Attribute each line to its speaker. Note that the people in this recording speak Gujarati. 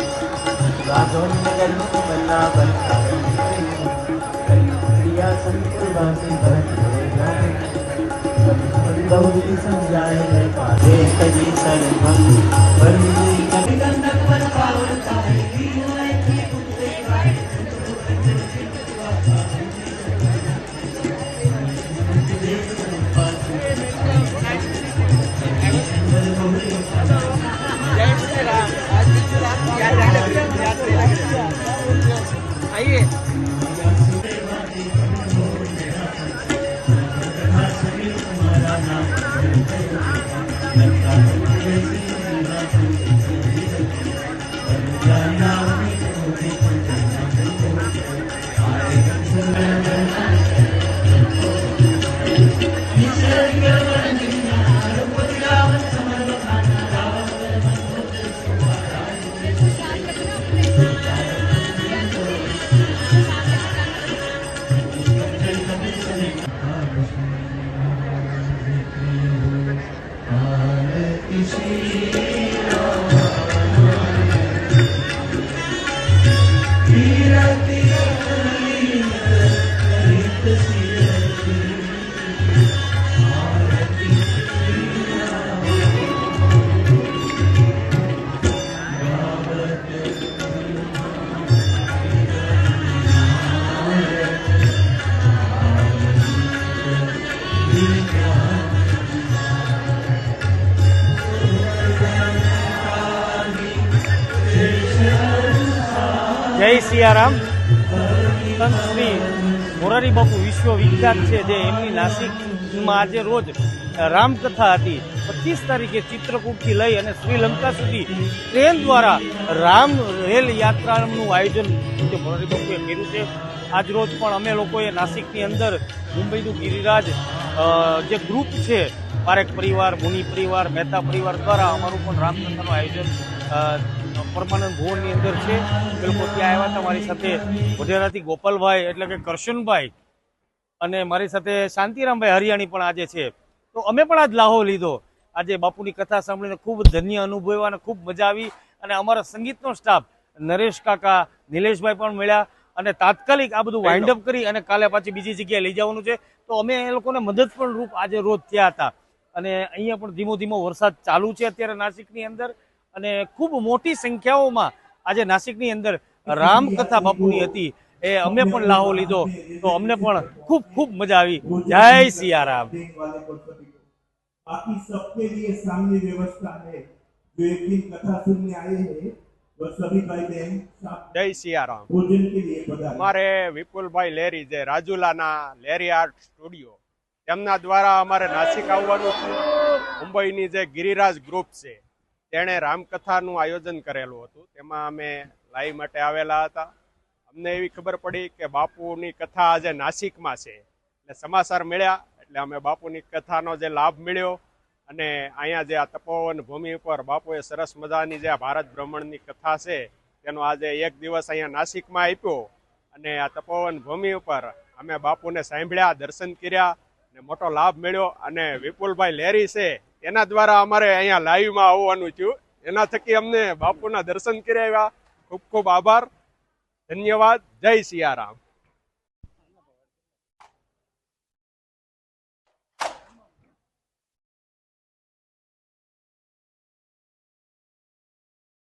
Speaker 1: राजौरी नगर में बल्ला बल क्रिया संत वासी भरत भरे बहुती समझाए गए पाते कजी सर्वम परमी see. જય સિયારામ. સંત શ્રી મોરારી બાપુ વિશ્વવિખ્યાત છે, જે એમની નાસિકમાં આજે રોજ રામકથા હતી. પચીસ તારીખે ચિત્રકૂટથી લઈ અને શ્રીલંકા સુધી ટ્રેન દ્વારા રામ રેલ યાત્રાનું આયોજન જે મોરારી બાપુએ કર્યું છે. આજ રોજ પણ અમે લોકોએ નાસિકની અંદર મુંબઈનું ગિરિરાજ જે ગ્રુપ છે, પારેખ પરિવાર, મુનિ પરિવાર, મહેતા પરિવાર દ્વારા અમારું પણ રામકથાનું આયોજન પરમાનંદ ભુવનની અંદર છે. એ ત્યાં આવ્યા હતા મારી સાથે વઢેરાથી ગોપાલભાઈ, એટલે કે કરશનભાઈ અને મારી સાથે શાંતિરામભાઈ હરિયાણી પણ આજે છે. તો અમે પણ આજ લાહો લીધો. આજે બાપુની કથા સાંભળીને ખૂબ ધન્ય અનુભવ્યા અને ખૂબ મજા આવી અને અમારા સંગીતનો સ્ટાફ નરેશ કાકા, નિલેશભાઈ પણ મળ્યા અને તાત્કાલિક આ બધું વાઇન્ડ અપ કરી અને કાલે પાછી બીજી જગ્યાએ લઈ જવાનું છે. તો અમે એ લોકોને મદદ પણ રૂપ આજે રોજ થયા હતા. અને અહીંયા પણ ધીમો ધીમો વરસાદ ચાલુ છે અત્યારે નાસિકની અંદર. અને ખૂબ મોટી સંખ્યાઓમાં આજે નાસિકની અંદર રામકથા બાપુની હતી એ અમે પણ લાહો લીધો તો અમને પણ ખૂબ ખૂબ મજા આવી જય સિયારામ
Speaker 2: बाकी सबके लिए सामने व्यवस्था है जो एक दिन कथा सुनने आए हैं वह सभी भाई बहन साथ
Speaker 3: જય સિયારામ
Speaker 2: भोजन के लिए पधारे
Speaker 3: અમારે વિપુલભાઈ લેરી જે રાજુલાના લેરી આર્ટ સ્ટુડિયો તેમના દ્વારા અમારે નાસિક આવવાનું છે મુંબઈની જે ગિરિરાજ ગ્રુપ છે તેણે રામકથાનું આયોજન કરેલું હતું. તેમાં અમે લાઈવ માટે આવેલા હતા. અમને એવી ખબર પડી કે બાપુની કથા આજે નાસિકમાં છે. એટલે સમાચાર મળ્યા, એટલે અમે બાપુની કથાનો જે લાભ મળ્યો અને અહીંયા જે આ તપોવન ભૂમિ ઉપર બાપુએ સરસ મજાની જે આ ભારત ભ્રમણની કથા છે, તેનો આજે એક દિવસ અહીંયા નાસિકમાં આપ્યો અને આ તપોવન ભૂમિ ઉપર અમે બાપુને સાંભળ્યા, દર્શન કર્યા અને મોટો લાભ મળ્યો અને વિપુલભાઈ લહેરી છે એના દ્વારા અમારે અહીંયા લાઈવમાં આવવાનું થયું. એના થકી અમને બાપુના દર્શન કર્યા. ખૂબ ખૂબ આભાર. ધન્યવાદ. જય સિયારામ.